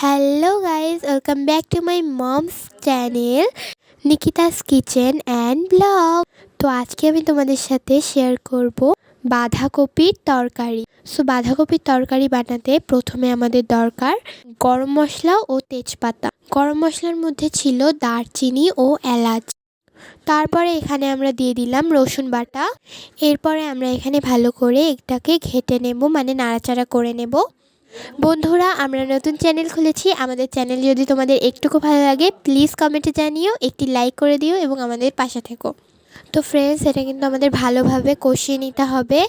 Hello guys welcome back to my mom's channel Nikita's kitchen and blog তো আজকে আমি তোমাদের সাথে শেয়ার করব বাঁধাকপির তরকারি। সো বাঁধাকপির তরকারি বানাতে প্রথমে আমাদের দরকার গরম মশলা ও তেজপাতা। গরম মশলার মধ্যে ছিল দারচিনি ও এলাচ। তারপরে এখানে আমরা দিয়ে দিলাম রসুন বাটা। এরপরে আমরা এখানে ভালো করে এটাকে ঘেটে নেব মানে নাড়াচাড়া করে নেব। বন্ধুরা, আমরা নতুন চ্যানেল খুলেছি। আমাদের চ্যানেল যদি তোমাদের একটুকু ভালো লাগে প্লিজ কমেন্টে জানিও, একটি লাইক করে দিও এবং আমাদের পাশে থেকো। তো ফ্রেন্ডস এটা কিন্তু আমাদের ভালোভাবে কষিয়ে নিতে হবে,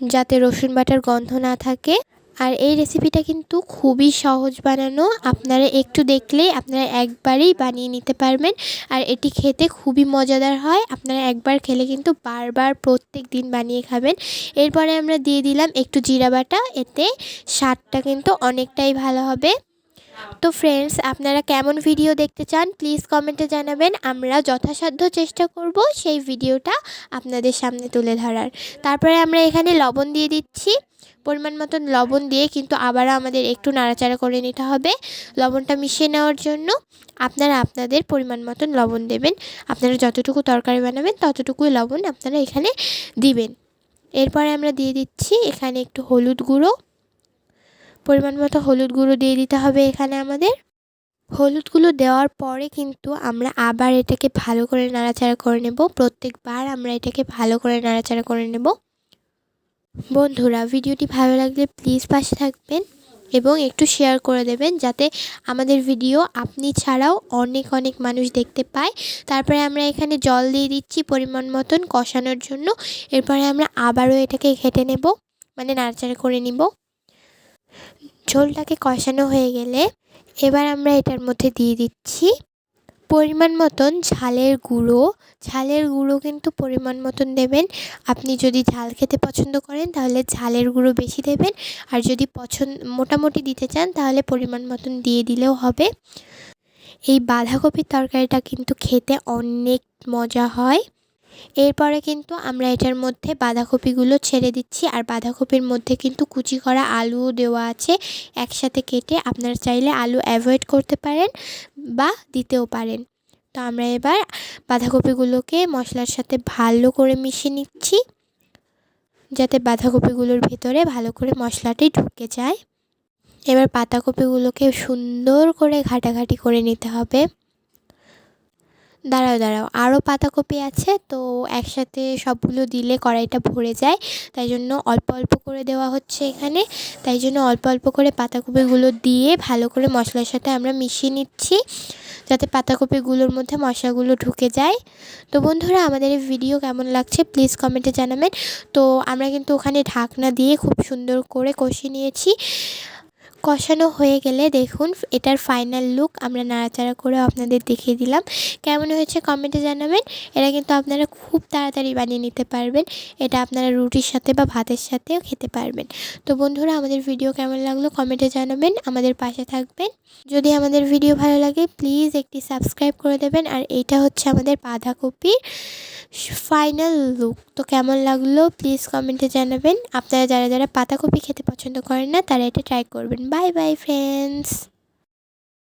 যাতে রসুন বাটার গন্ধ না থাকে। আর এই রেসিপিটা কিন্তু খুবই সহজ বানানো। আপনারা একটু দেখলেই আপনারা একবারই বানিয়ে নিতে পারবেন। আর এটি খেতে খুবই মজাদার হয়। আপনারা একবার খেলে কিন্তু বারবার প্রত্যেক দিন বানিয়ে খাবেন। এরপরে আমরা দিয়ে দিলাম একটু জিরা বাটা। এতে স্বাদটা কিন্তু অনেকটাই ভালো হবে। তো ফ্রেন্ডস আপনারা কেমন ভিডিও দেখতে চান প্লিজ কমেন্টে জানাবেন। আমরা যথাসাধ্য চেষ্টা করব সেই ভিডিওটা আপনাদের সামনে তুলে ধরার। তারপরে আমরা এখানে লবণ দিয়ে দিচ্ছি। পরিমাণ মতন লবণ দিয়ে কিন্তু আবারও আমাদের একটু নাড়াচাড়া করে নিতে হবে লবণটা মিশিয়ে নেওয়ার জন্য। আপনারা আপনাদের পরিমাণ মতন লবণ দেবেন। আপনারা যতটুকু তরকারি বানাবেন, ততটুকুই লবণ আপনারা এখানে দিবেন। এরপরে আমরা দিয়ে দিচ্ছি এখানে একটু হলুদ গুঁড়ো। পরিমাণ মতো হলুদ গুঁড়ো দিয়ে দিতে হবে এখানে আমাদের। হলুদগুলো দেওয়ার পরে কিন্তু আমরা আবার এটাকে ভালো করে নাড়াচাড়া করে নেব। প্রত্যেকবার আমরা এটাকে ভালো করে নাড়াচাড়া করে নেব। বন্ধুরা, ভিডিওটি ভালো লাগলে প্লিজ পাশে থাকবেন এবং একটু শেয়ার করে দেবেন যাতে আমাদের ভিডিও আপনি ছাড়াও অনেক অনেক মানুষ দেখতে পায়। তারপরে আমরা এখানে জল দিয়ে দিচ্ছি পরিমাণ মতন কষানোর জন্য। এরপরে আমরা আবারও এটাকে ঘেটে নেব মানে নাড়াচাড়া করে নিব। ঝোলটাকে কষানো হয়ে গেলে এবার আমরা এটার মধ্যে দিয়ে দিচ্ছি পরিমাণ মতন ঝালের গুঁড়ো। ঝালের গুঁড়ো কিন্তু পরিমাণ মতন দেবেন। আপনি যদি ঝাল খেতে পছন্দ করেন তাহলে ঝালের গুঁড়ো বেশি দেবেন। আর যদি পছন্দ মোটামুটি দিতে চান তাহলে পরিমাণ মতন দিয়ে দিলেও হবে। এই বাঁধাকপির তরকারিটা কিন্তু খেতে অনেক মজা হয়। এরপরে কিন্তু আমরা এটার মধ্যে বাঁধাকপিগুলো ছেড়ে দিচ্ছি, আর বাঁধাকপির মধ্যে কিন্তু কুচি করা আলুও দেওয়া আছে, একসাথে কেটে আপনারা চাইলে আলু অ্যাভয়েড করতে পারেন বা দিতেও পারেন। তো আমরা এবার বাঁধাকপিগুলোকে মশলার সাথে ভালো করে মিশিয়ে নিচ্ছি, যাতে বাঁধাকপিগুলোর ভেতরে ভালো করে মশলাটি ঢুকে যায়। এবার পাতাকপিগুলোকে সুন্দর করে ঘাটাঘাটি করে নিতে হবে। দাঁড়াও দাঁড়াও। আরও পাতাকপি আছে, তো একসাথে সবগুলো দিলে কড়াইটা ভরে যায়। তাই জন্য অল্প অল্প করে দেওয়া হচ্ছে এখানে। তাই জন্য অল্প অল্প করে পাতাকপিগুলো দিয়ে ভালো করে মশলার সাথে আমরা মিশিয়ে নিচ্ছি, যাতে পাতাকপিগুলোর মধ্যে মশলাগুলো ঢুকে যায়। তো বন্ধুরা, আমাদের এই ভিডিও কেমন লাগছে প্লিজ কমেন্টে জানাবেন। তো আমরা কিন্তু ওখানে ঢাকনা দিয়ে খুব সুন্দর করে কষিয়ে নিয়েছি। কষানো হয়ে গেলে দেখুন, এটার ফাইনাল লুক আমরা নাড়াচাড়া করে আপনাদের দেখিয়ে দিলাম। কেমন হয়েছে কমেন্টে জানাবেন। এটা কিন্তু আপনারা খুব তাড়াতাড়ি বানিয়ে নিতে পারবেন। এটা আপনারা রুটির সাথে বা ভাতের সাথেও খেতে পারবেন। তো বন্ধুরা, আমাদের ভিডিও কেমন লাগল কমেন্টে জানাবেন। আমাদের পাশে থাকবেন। যদি আমাদের ভিডিও ভালো লাগে প্লিজ একটি সাবস্ক্রাইব করে দেবেন। আর এইটা হচ্ছে আমাদের বাঁধাকপির ফাইনাল লুক তো কেমন লাগল? প্লিজ কমেন্টে জানাবেন। আপনারা যারা যারা পাতাকপি খেতে পছন্দ করেন না, তারা এটা ট্রাই করবেন। Bye bye friends